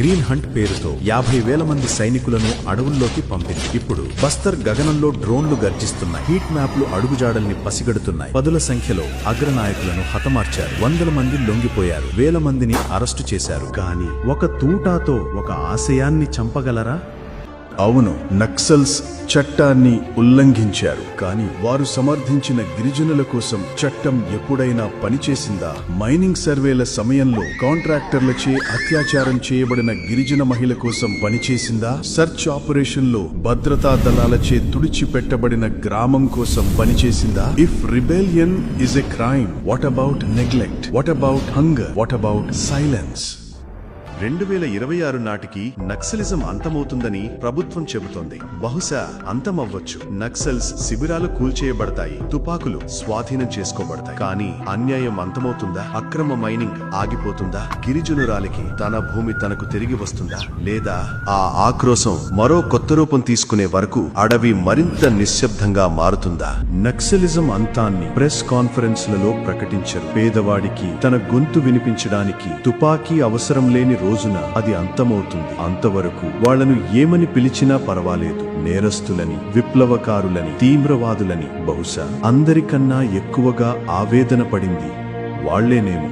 Green hunt పేరుతో యాభై వేల మంది సైనికులను అడవుల్లోకి పంపింది. ఇప్పుడు బస్తర్ గగనంలో డ్రోన్లు గర్జిస్తున్నాయి హీట్ మ్యాప్లు అడుగుజాడల్ని పసిగడుతున్నాయి. పదుల సంఖ్యలో అగ్రనాయకులను హతమార్చారు. వందల మంది లొంగిపోయారు. వేల మందిని అరెస్టు చేశారు. కానీ ఒక తూటాతో ఒక ఆశయాన్ని చంపగలరా? అవును నక్సల్స్ చట్టాన్ని ఉల్లంఘించారు. కానీ వారు సమర్థించిన గిరిజనుల కోసం చట్టం ఎప్పుడైనా పనిచేసిందా? మైనింగ్ సర్వేల సమయంలో కాంట్రాక్టర్లచే అత్యాచారం చేయబడిన గిరిజన మహిళ కోసం పనిచేసిందా? సర్చ్ ఆపరేషన్లో భద్రతా దళాలచే తుడిచిపెట్టబడిన గ్రామం కోసం పనిచేసిందా? If rebellion is a crime what about neglect what about hunger what about silence రెండు వేల ఇరవై ఆరు నాటికి నక్సలిజం అంతమవుతుందని ప్రభుత్వం చెబుతోంది. బహుశా అంతమవ్వచ్చు. నక్సల్స్ శిబిరాలు కూల్చేయబడతాయి. తుపాకులు స్వాధీనం చేసుకోబడతాయి. కానీ అన్యాయం అంతమవుతుందా? అక్రమ మైనింగ్ ఆగిపోతుందా? గిరిజనురాలికి తన భూమి తనకు తిరిగి వస్తుందా? లేదా ఆ ఆక్రోశం మరో కొత్త రూపం తీసుకునే వరకు అడవి మరింత నిశ్శబ్దంగా మారుతుందా? నక్సలిజం అంతాన్ని ప్రెస్ కాన్ఫరెన్స్లలో ప్రకటించరు. పేదవాడికి తన గొంతు వినిపించడానికి తుపాకీ అవసరం లేని రోజున అది అంతమవుతుంది. అంతవరకు వాళ్ళను ఏమని పిలిచినా పర్వాలేదు. నేరస్తులని విప్లవకారులని తీవ్రవాదులని బహుశా అందరికన్నా ఎక్కువగా ఆవేదన పడింది. వాళ్ళేనేమో